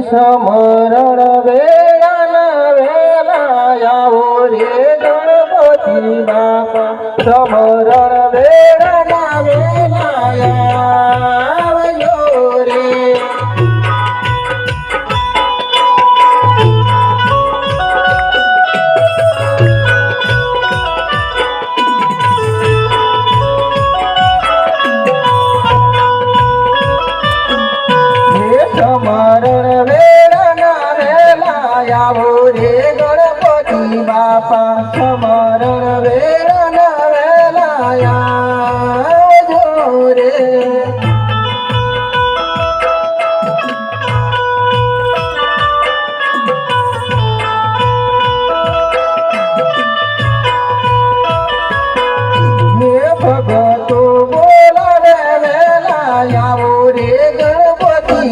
સમરણ વેળાના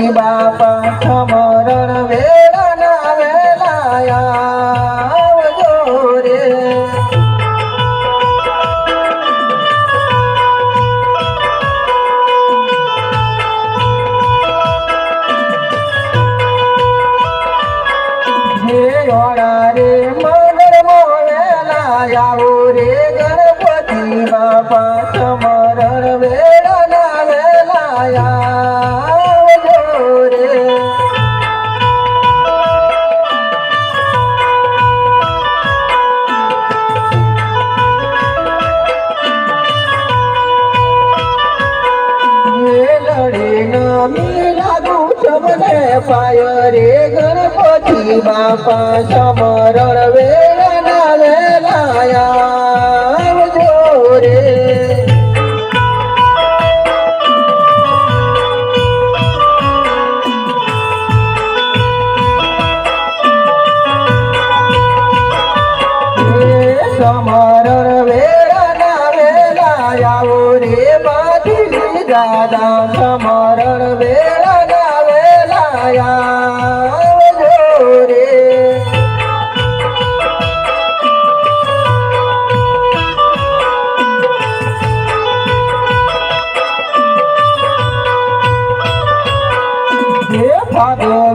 ગણપતિ બાપા વેળાના વેલા આવજો રે હે ઓળા રે મંગળ મોવેલા આવો રે. પાય રે ગણપતિ બાપા સમરણ વેળાના વેલાયા.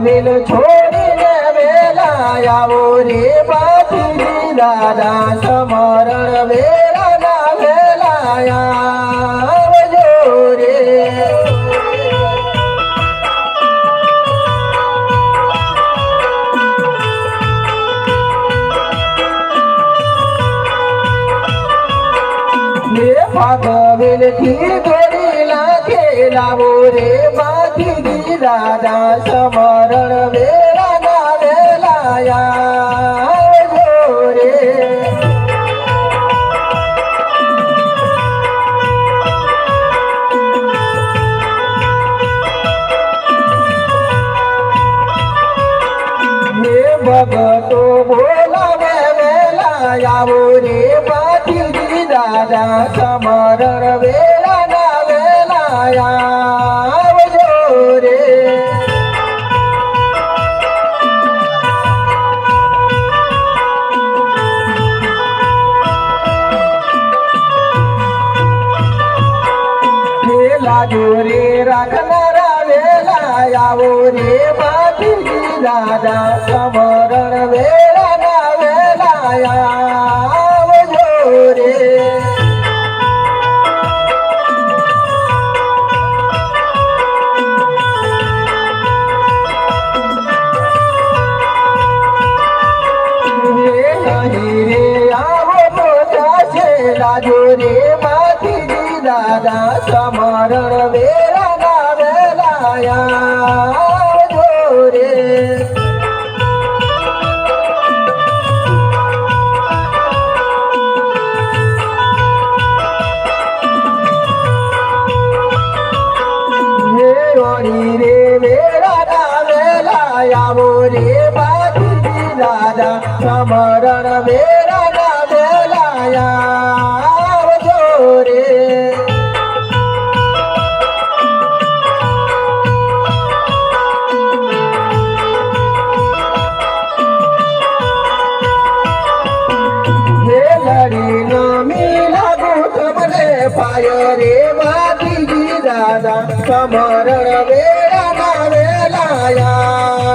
ભાગવેલ છોડીને વેલા આવો રે બાપુજી દાદા સમરણ વેલા ના વેલાયા ભાગવેલથી દોરી લાગે લાવો રે બાજી દાદા સમરણ વેળાના વેલા આવજો સમરણ વેલાના વેલાયા. રે સમરણ વેલાના હે લડીનો મીલા બુટ મને પાય રે વાદીજી દાદા સમરણ વેળાના વેલાયા.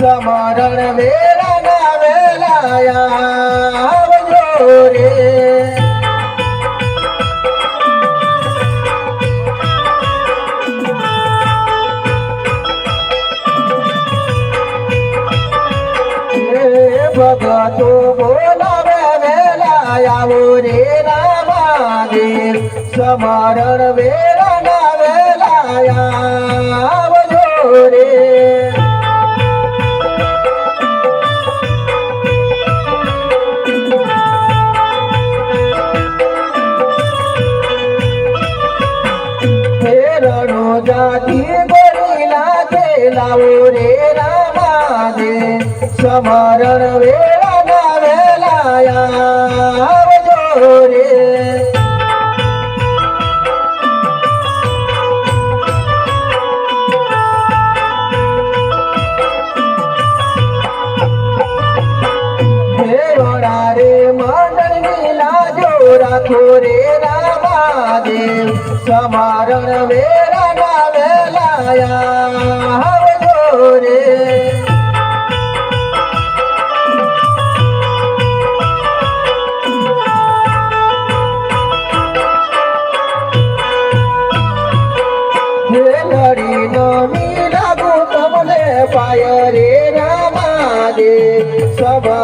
રામાજી વેલા ના વેલાયા આવજો રે. ભગતો બોલાવે વેલા રે રામાદેવ. સમરણ સમરણ વેળા ના વેલાયા આવજો રે. રાખો રે રામાદેવ. સમારણ વેરા ના વેલા આવજો રે.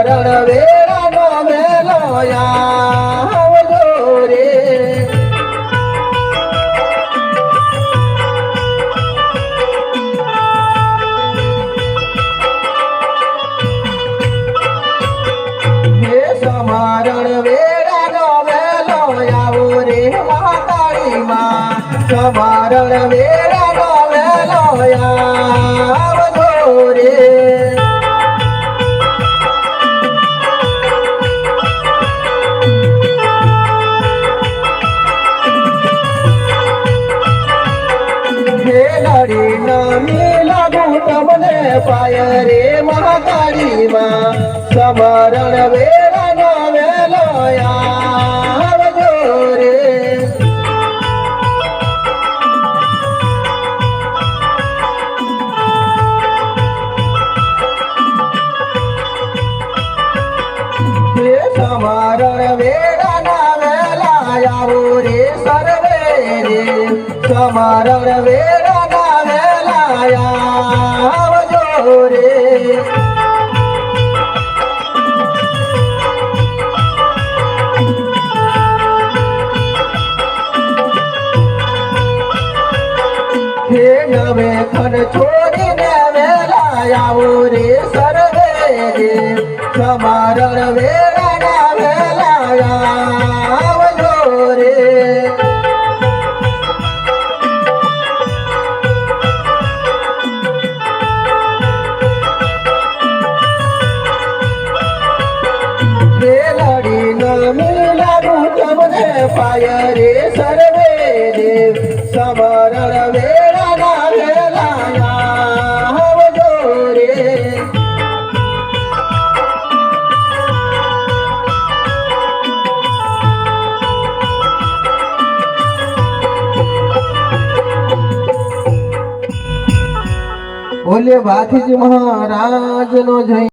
સમરણ વેળા નો વેલો આવજો રે. સમરણ વેળા નો વેલો આવો રે મહાકાળીમાં સમરણ વેળા નો વેલો નમી લાગુ તમને પાય રે મહાકાળીમાં. સમરણ વેળા નો વેલો આવજો રે. સમરણ વેળા ના વેલા આવો રે સર્વે રે. સમરણ વેળા બોલે ભાથીજી મહારાજ નો જય